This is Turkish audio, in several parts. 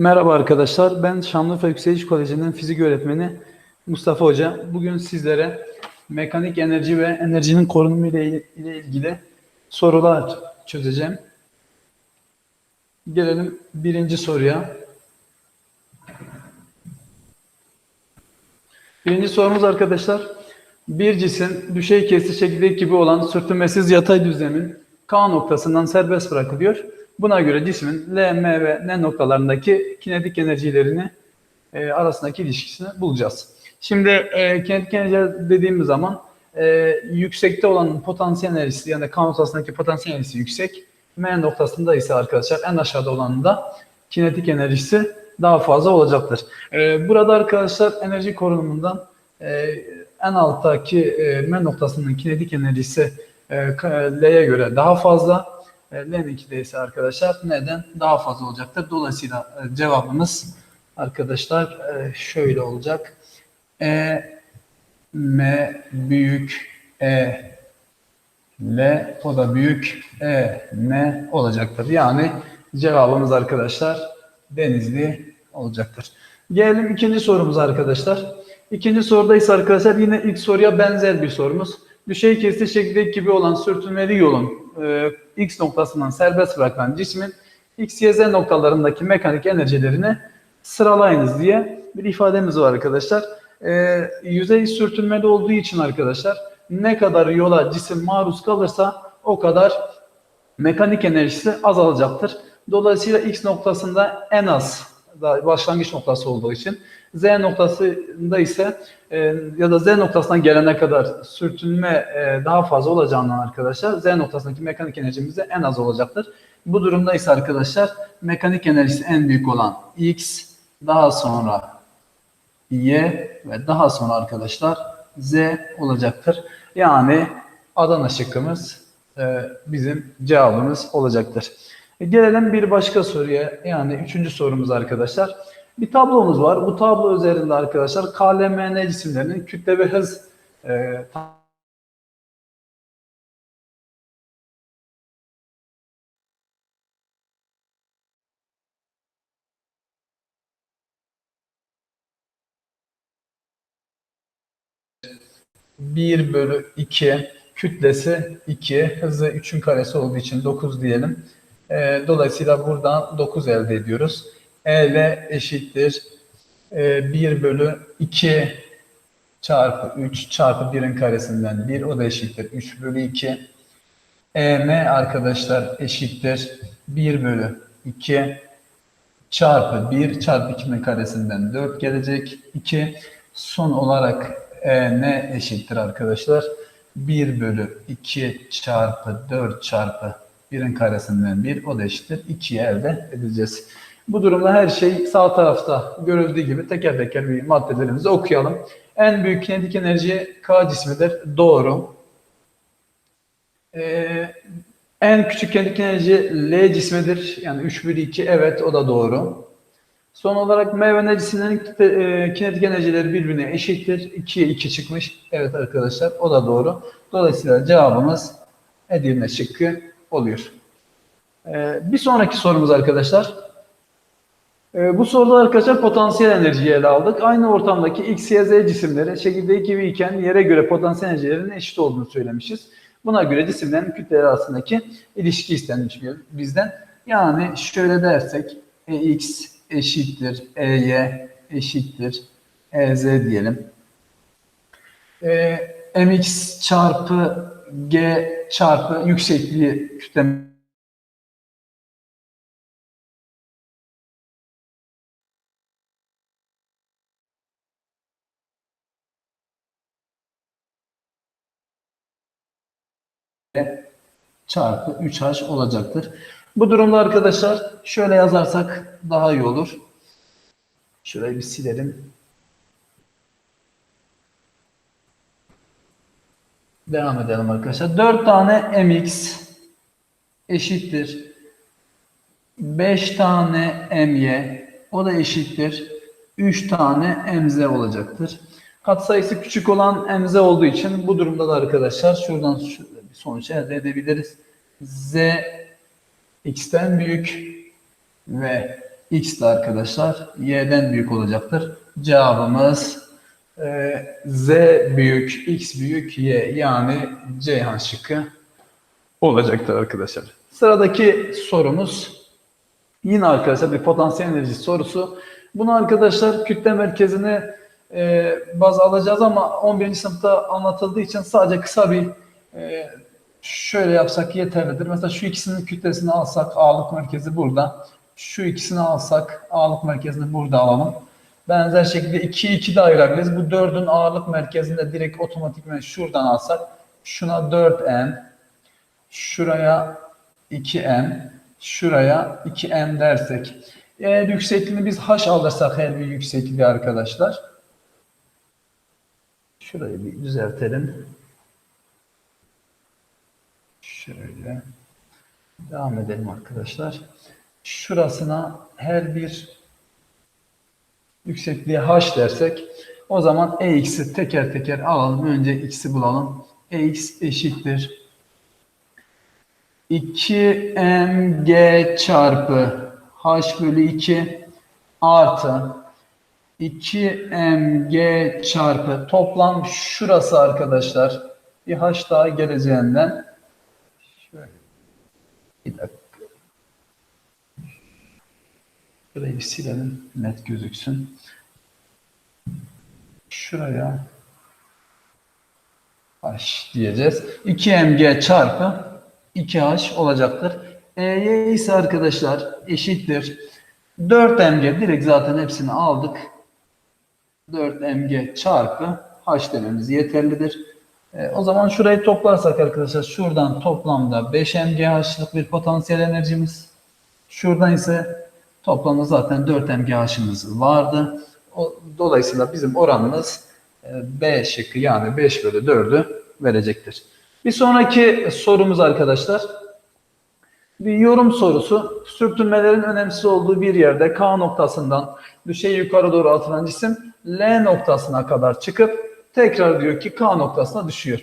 Merhaba arkadaşlar, ben Şanlıurfa Yükseliş Koleji'nin fizik öğretmeni Mustafa Hoca. Bugün sizlere mekanik enerji ve enerjinin korunumu ile, ilgili sorular çözeceğim. Gelelim birinci soruya. Birinci sorumuz arkadaşlar. Bir cisim düşey kesici çekirdek gibi olan sürtünmesiz yatay düzlemin K noktasından serbest bırakılıyor. Buna göre cismin L, ve N noktalarındaki kinetik enerjilerini e, arasındaki ilişkisini bulacağız. Şimdi e, kinetik enerji dediğimiz zaman e, yüksekte olan potansiyel enerjisi yani K noktasındaki potansiyel enerjisi yüksek. M noktasında ise arkadaşlar en aşağıda olanında kinetik enerjisi daha fazla olacaktır. E, burada arkadaşlar enerji korunumundan e, en alttaki e, M noktasının kinetik enerjisi e, L'ye göre daha fazla. E, L'ninki ise arkadaşlar neden daha fazla olacaktır. Dolayısıyla e, cevabımız arkadaşlar e, şöyle olacak. E M büyük E L o da büyük E M olacaktır. Yani cevabımız arkadaşlar Denizli olacaktır. Gelelim ikinci sorumuz arkadaşlar. İkinci soruda ise arkadaşlar yine ilk soruya benzer bir sorumuz. Düşey kesici şekildeki gibi olan sürtünmeli yolun e, X noktasından serbest bırakan cismin X, Y, Z noktalarındaki mekanik enerjilerini sıralayınız diye bir ifademiz var arkadaşlar. E, yüzey sürtünmeli olduğu için arkadaşlar ne kadar yola cisim maruz kalırsa o kadar mekanik enerjisi azalacaktır. Dolayısıyla X noktasında en az başlangıç noktası olduğu için Z noktasında ise e, ya da Z noktasına gelene kadar sürtünme e, daha fazla olacağından arkadaşlar Z noktasındaki mekanik enerjimiz de en az olacaktır. Bu durumda ise arkadaşlar mekanik enerjisi en büyük olan X daha sonra Y ve daha sonra arkadaşlar Z olacaktır. Yani Adana şıkkımız e, bizim cevabımız olacaktır. Gelelim bir başka soruya. Yani üçüncü sorumuz arkadaşlar. Bir tablomuz var. Bu tablo üzerinde arkadaşlar KLMN cisimlerinin kütle ve hız e, bir bölü 2 kütlesi 2 hızı 3'ün karesi olduğu için 9 diyelim. E, dolayısıyla buradan 9 elde ediyoruz. EL eşittir e, 1 bölü 2 çarpı 3 çarpı 1'in karesinden 1 o da eşittir 3 bölü 2. EM arkadaşlar eşittir 1 bölü 2 çarpı 1 çarpı 2'nin karesinden 4 gelecek. 2 son olarak EN eşittir arkadaşlar. 1 bölü 2 çarpı 4 çarpı 1'in karesinden 1 o da eşittir 2'yi elde edeceğiz. Bu durumda her şey sağ tarafta görüldüğü gibi teker teker bir maddelerimizi okuyalım. En büyük kinetik enerji K cismidir. Doğru. Ee, en küçük kinetik enerji L cismidir. Yani 3 bölü 2 evet o da doğru. Son olarak M ve N cisimlerin e, kinetik enerjileri birbirine eşittir. 2'ye 2 çıkmış. Evet arkadaşlar o da doğru. Dolayısıyla cevabımız Edirne şıkkı oluyor. Ee, bir sonraki sorumuz arkadaşlar. Ee, bu soruda arkadaşlar potansiyel enerjiyi ele aldık. Aynı ortamdaki X, Y, Z cisimleri çekirdeği gibi iken yere göre potansiyel enerjilerinin eşit olduğunu söylemişiz. Buna göre cisimlerin kütleleri arasındaki ilişki istenmiş bizden. Yani şöyle dersek EX eşittir EY eşittir EZ diyelim. E, MX çarpı G çarpı yüksekliği kütle çarpı 3h olacaktır. Bu durumda arkadaşlar şöyle yazarsak daha iyi olur. Şurayı bir silelim. Devam edelim arkadaşlar. 4 tane mx eşittir. 5 tane my o da eşittir. 3 tane mz olacaktır. Katsayısı küçük olan mz olduğu için bu durumda da arkadaşlar şuradan sonuç elde edebiliriz. z x'ten büyük ve X de arkadaşlar Y'den büyük olacaktır. Cevabımız e, Z büyük, X büyük, Y yani Ceyhan şıkkı olacaktır arkadaşlar. Sıradaki sorumuz yine arkadaşlar bir potansiyel enerji sorusu. Bunu arkadaşlar kütle merkezini e, baz alacağız ama 11. sınıfta anlatıldığı için sadece kısa bir e, şöyle yapsak yeterlidir. Mesela şu ikisinin kütlesini alsak ağırlık merkezi burada. Şu ikisini alsak ağırlık merkezini burada alalım. Benzer şekilde 2'yi 2 de ayırabiliriz. Bu 4'ün ağırlık merkezinde direkt otomatikman şuradan alsak şuna 4n, şuraya 2n, şuraya 2n dersek. Eğer yüksekliğini biz h alırsak her bir yüksekliği arkadaşlar. Şurayı bir düzeltelim. Şöyle. Devam edelim arkadaşlar. Şurasına her bir yüksekliğe h dersek o zaman ex'i teker teker alalım. Önce x'i bulalım. ex eşittir 2mg çarpı h bölü 2 artı 2mg çarpı toplam şurası arkadaşlar bir h daha geleceğinden bir dakika Şurayı bir silelim net gözüksün. Şuraya h diyeceğiz. 2mg çarpı 2h olacaktır. E'ye ise arkadaşlar eşittir. 4mg direkt zaten hepsini aldık. 4mg çarpı h dememiz yeterlidir. E, o zaman şurayı toplarsak arkadaşlar şuradan toplamda 5mgH'lık bir potansiyel enerjimiz. Şuradan ise toplamda zaten 4mgH'ımız vardı. O, dolayısıyla bizim oranımız e, B şıkkı yani 5 bölü 4'ü verecektir. Bir sonraki sorumuz arkadaşlar. Bir yorum sorusu. Sürtünmelerin önemsiz olduğu bir yerde K noktasından düşey yukarı doğru atılan cisim L noktasına kadar çıkıp tekrar diyor ki K noktasına düşüyor.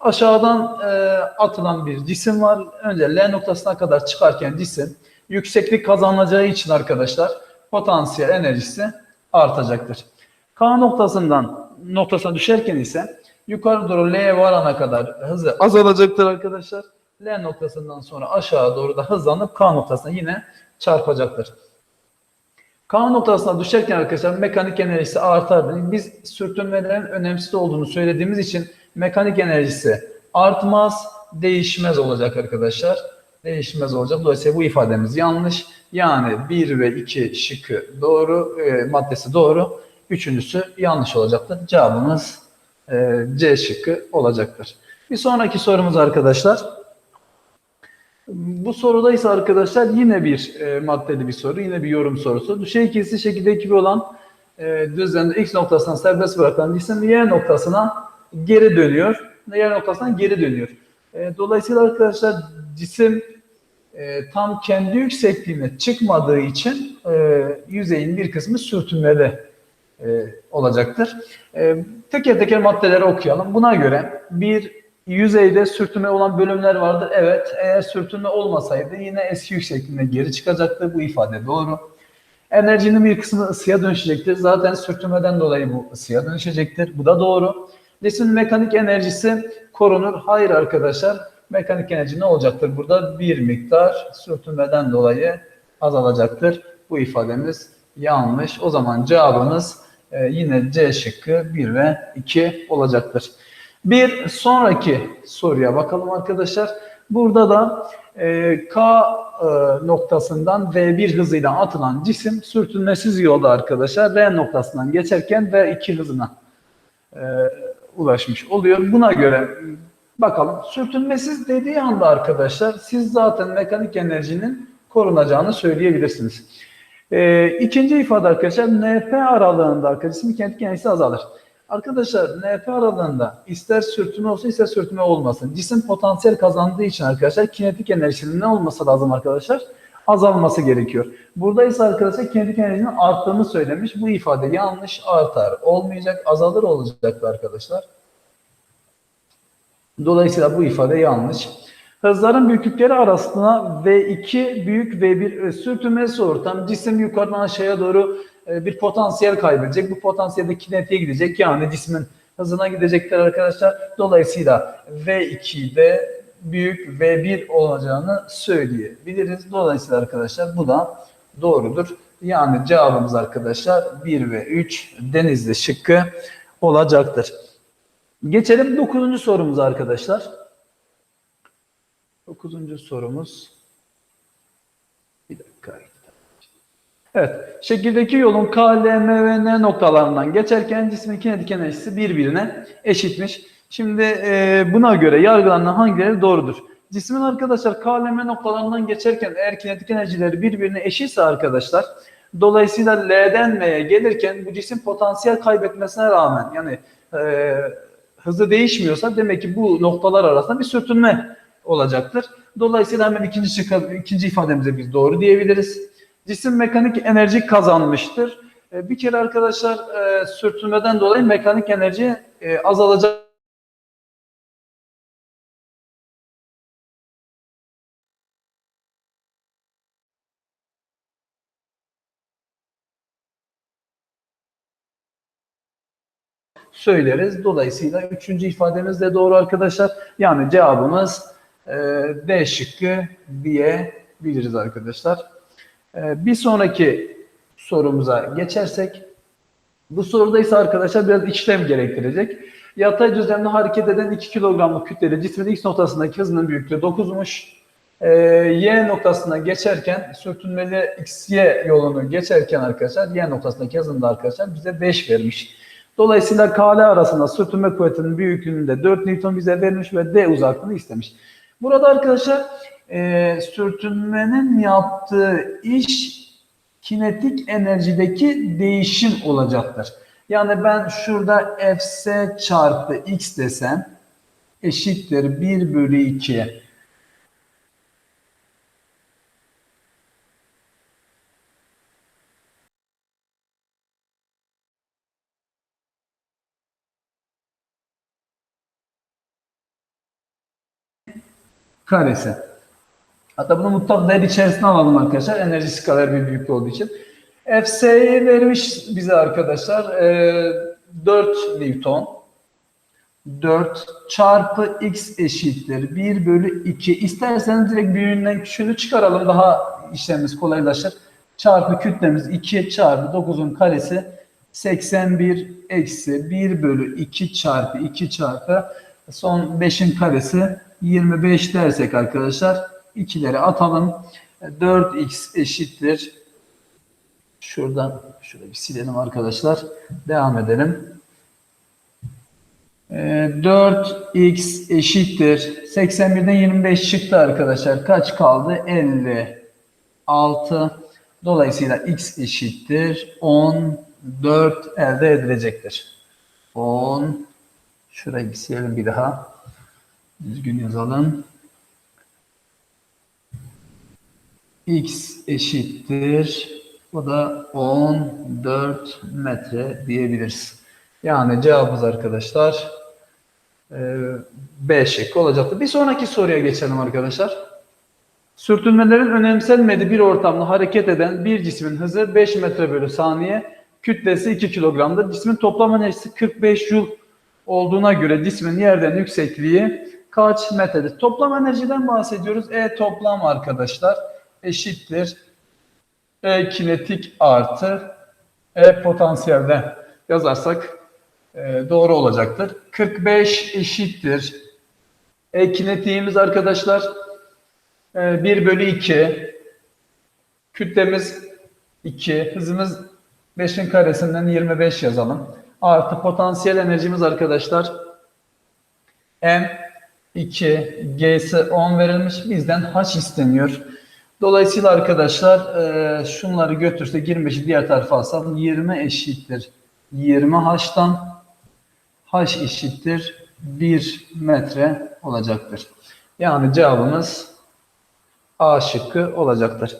Aşağıdan e, atılan bir cisim var. Önce L noktasına kadar çıkarken cisim yükseklik kazanacağı için arkadaşlar potansiyel enerjisi artacaktır. K noktasından noktasına düşerken ise yukarı doğru L'ye varana kadar hızı azalacaktır arkadaşlar. L noktasından sonra aşağı doğru da hızlanıp K noktasına yine çarpacaktır. K noktasına düşerken arkadaşlar mekanik enerjisi artar. Biz sürtünmelerin önemsiz olduğunu söylediğimiz için mekanik enerjisi artmaz, değişmez olacak arkadaşlar. Değişmez olacak. Dolayısıyla bu ifademiz yanlış. Yani 1 ve 2 şıkkı doğru, e, maddesi doğru. Üçüncüsü yanlış olacaktır. Cevabımız e, C şıkkı olacaktır. Bir sonraki sorumuz arkadaşlar. Bu soruda ise arkadaşlar yine bir e, maddeli bir soru, yine bir yorum sorusu. Düşey kesiti şekilde ekibi olan e, düzlemde X noktasına serbest bırakan cisim Y noktasına geri dönüyor. Y noktasından geri dönüyor. E, dolayısıyla arkadaşlar cisim e, tam kendi yüksekliğine çıkmadığı için e, yüzeyin bir kısmı sürtünmede e, olacaktır. E, teker teker maddeleri okuyalım. Buna göre bir yüzeyde sürtünme olan bölümler vardır. Evet, eğer sürtünme olmasaydı yine eski yüksekliğine geri çıkacaktı. Bu ifade doğru. Enerjinin bir kısmı ısıya dönüşecektir. Zaten sürtünmeden dolayı bu ısıya dönüşecektir. Bu da doğru. Cismin mekanik enerjisi korunur. Hayır arkadaşlar. Mekanik enerji ne olacaktır? Burada bir miktar sürtünmeden dolayı azalacaktır. Bu ifademiz yanlış. O zaman cevabımız e, yine C şıkkı 1 ve 2 olacaktır. Bir sonraki soruya bakalım arkadaşlar. Burada da e, K e, noktasından V1 hızıyla atılan cisim sürtünmesiz yolda arkadaşlar R noktasından geçerken V2 hızına e, ulaşmış oluyor. Buna göre bakalım sürtünmesiz dediği anda arkadaşlar siz zaten mekanik enerjinin korunacağını söyleyebilirsiniz. E, ikinci ifade arkadaşlar NP aralığında arkadaşlar mekanik enerjisi azalır. Arkadaşlar NP aralığında ister sürtünme olsun ister sürtünme olmasın. Cisim potansiyel kazandığı için arkadaşlar kinetik enerjinin ne olması lazım arkadaşlar? Azalması gerekiyor. Burada ise arkadaşlar kinetik enerjinin arttığını söylemiş. Bu ifade yanlış artar. Olmayacak azalır olacaktı arkadaşlar. Dolayısıyla bu ifade yanlış. Hızların büyüklükleri arasında V2 büyük V1 sürtünmesi ortam cisim yukarıdan aşağıya doğru bir potansiyel kaybedecek. Bu potansiyel de kinetiğe gidecek. Yani cismin hızına gidecekler arkadaşlar. Dolayısıyla V2'de büyük V1 olacağını söyleyebiliriz. Dolayısıyla arkadaşlar bu da doğrudur. Yani cevabımız arkadaşlar 1 ve 3 denizli şıkkı olacaktır. Geçelim 9. sorumuza arkadaşlar. 9. sorumuz. Bir dakika. Evet. Şekildeki yolun K, L, M ve N noktalarından geçerken cismin kinetik enerjisi birbirine eşitmiş. Şimdi e, buna göre yargılanan hangileri doğrudur? Cismin arkadaşlar K, L, M noktalarından geçerken eğer kinetik enerjileri birbirine eşitse arkadaşlar dolayısıyla L'den M'ye gelirken bu cisim potansiyel kaybetmesine rağmen yani e, hızı değişmiyorsa demek ki bu noktalar arasında bir sürtünme olacaktır. Dolayısıyla hemen ikinci, ikinci ifademize biz doğru diyebiliriz. Cisim mekanik enerji kazanmıştır. E, bir kere arkadaşlar e, sürtünmeden dolayı mekanik enerji e, azalacak. söyleriz. Dolayısıyla üçüncü ifademiz de doğru arkadaşlar. Yani cevabımız e, D şıkkı diyebiliriz arkadaşlar. E, bir sonraki sorumuza geçersek bu soruda ise arkadaşlar biraz işlem gerektirecek. Yatay düzlemde hareket eden 2 kilogramlık kütleli cismin X noktasındaki hızının büyüklüğü 9'muş. E, y noktasına geçerken sürtünmeli XY yolunu geçerken arkadaşlar Y noktasındaki hızını da arkadaşlar bize 5 vermiş. Dolayısıyla KL arasında sürtünme kuvvetinin büyüklüğünde 4 Newton bize verilmiş ve D uzaklığını istemiş. Burada arkadaşlar e, sürtünmenin yaptığı iş kinetik enerjideki değişim olacaktır. Yani ben şurada Fs çarpı x desem eşittir 1 bölü 2 karesi. Hatta bunu mutlak değer içerisine alalım arkadaşlar. Enerji skaler bir büyüklüğü olduğu için. FS'yi vermiş bize arkadaşlar. E, 4 Newton. 4 çarpı x eşittir. 1 bölü 2. İsterseniz direkt büyüğünden küçüğünü çıkaralım. Daha işlemimiz kolaylaşır. Çarpı kütlemiz 2 çarpı 9'un karesi 81 eksi 1 bölü 2 çarpı 2 çarpı son 5'in karesi 25 dersek arkadaşlar ikileri atalım. 4x eşittir. Şuradan şöyle bir silelim arkadaşlar. Devam edelim. 4x eşittir. 81'den 25 çıktı arkadaşlar. Kaç kaldı? 56. Dolayısıyla x eşittir. 14 elde edilecektir. 10 Şurayı silelim bir daha. Düzgün yazalım. X eşittir. O da 14 metre diyebiliriz. Yani cevabımız arkadaşlar e, B şıkkı olacaktı. Bir sonraki soruya geçelim arkadaşlar. Sürtünmelerin önemsenmediği bir ortamda hareket eden bir cismin hızı 5 metre bölü saniye, kütlesi 2 kilogramdır. Cismin toplam enerjisi 45 joule olduğuna göre cismin yerden yüksekliği kaç metredir? Toplam enerjiden bahsediyoruz. E toplam arkadaşlar eşittir. E kinetik artı E potansiyelden yazarsak e, doğru olacaktır. 45 eşittir. E kinetiğimiz arkadaşlar e, 1 bölü 2. Kütlemiz 2. Hızımız 5'in karesinden 25 yazalım. Artı potansiyel enerjimiz arkadaşlar M 2 G'si 10 verilmiş. Bizden H isteniyor. Dolayısıyla arkadaşlar e, şunları götürse 25'i diğer tarafa alsam 20 eşittir. 20 H'tan H eşittir 1 metre olacaktır. Yani cevabımız A şıkkı olacaktır.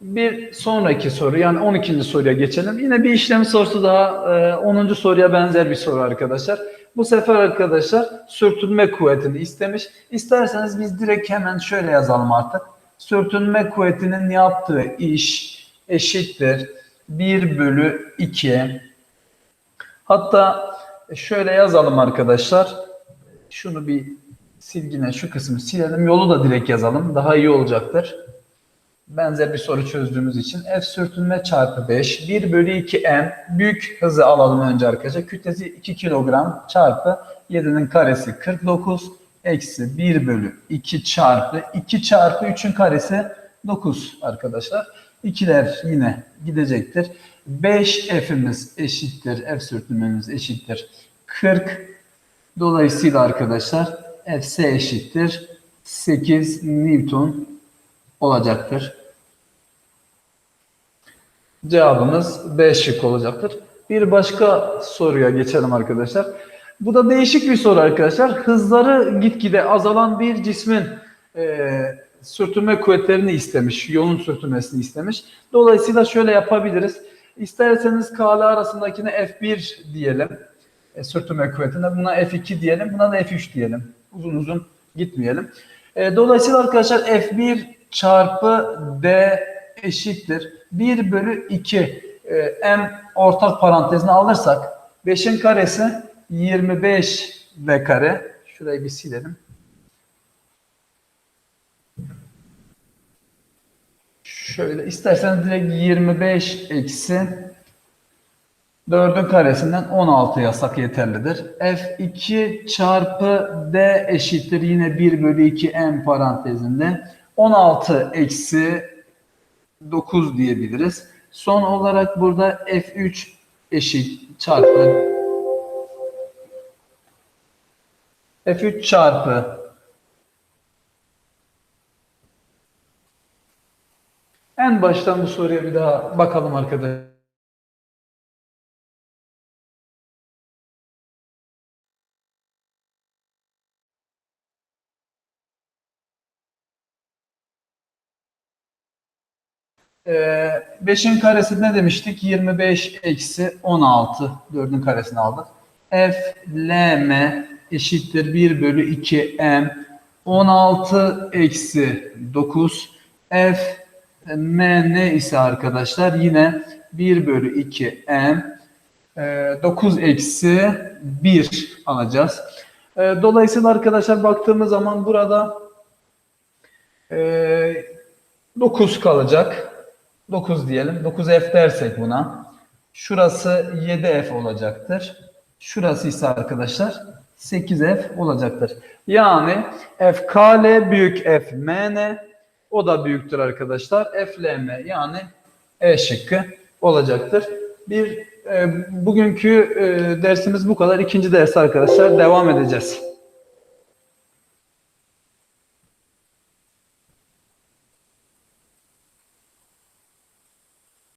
Bir sonraki soru yani 12. soruya geçelim. Yine bir işlem sorusu daha e, 10. soruya benzer bir soru arkadaşlar. Bu sefer arkadaşlar sürtünme kuvvetini istemiş. İsterseniz biz direkt hemen şöyle yazalım artık. Sürtünme kuvvetinin yaptığı iş eşittir 1 bölü 2. Hatta şöyle yazalım arkadaşlar. Şunu bir silgine şu kısmı silelim. Yolu da direkt yazalım. Daha iyi olacaktır benzer bir soru çözdüğümüz için F sürtünme çarpı 5 1 bölü 2 m büyük hızı alalım önce arkadaşlar. Kütlesi 2 kilogram çarpı 7'nin karesi 49 eksi 1 bölü 2 çarpı 2 çarpı 3'ün karesi 9 arkadaşlar. İkiler yine gidecektir. 5 F'imiz eşittir. F sürtünmemiz eşittir. 40 Dolayısıyla arkadaşlar Fs eşittir. 8 Newton olacaktır. Cevabımız B şık olacaktır. Bir başka soruya geçelim arkadaşlar. Bu da değişik bir soru arkadaşlar. Hızları gitgide azalan bir cismin e, sürtünme kuvvetlerini istemiş. Yolun sürtünmesini istemiş. Dolayısıyla şöyle yapabiliriz. İsterseniz KL arasındakine F1 diyelim. E, sürtünme kuvvetine. Buna F2 diyelim. Buna da F3 diyelim. Uzun uzun gitmeyelim. E, dolayısıyla arkadaşlar F1 çarpı D eşittir. 1 bölü 2 e, m ortak parantezine alırsak 5'in karesi 25 v kare. Şurayı bir silelim. Şöyle isterseniz direkt 25 eksi 4'ün karesinden 16 yasak yeterlidir. F2 çarpı D eşittir yine 1 bölü 2 m parantezinde 16 eksi 9 diyebiliriz. Son olarak burada F3 eşit çarpı F3 çarpı en baştan bu soruya bir daha bakalım arkadaşlar. Ee, 5'in karesi ne demiştik? 25 eksi 16. 4'ün karesini aldık. F, L, M eşittir 1 bölü 2 M. 16 eksi 9. F, M ne ise arkadaşlar? Yine 1 bölü 2 M. 9 eksi 1 alacağız. Ee, dolayısıyla arkadaşlar baktığımız zaman burada 9 kalacak. 9 diyelim. 9F dersek buna. Şurası 7F olacaktır. Şurası ise arkadaşlar 8F olacaktır. Yani FKL büyük FMN o da büyüktür arkadaşlar. FLM yani E şıkkı olacaktır. Bir e, bugünkü e, dersimiz bu kadar. İkinci ders arkadaşlar devam edeceğiz.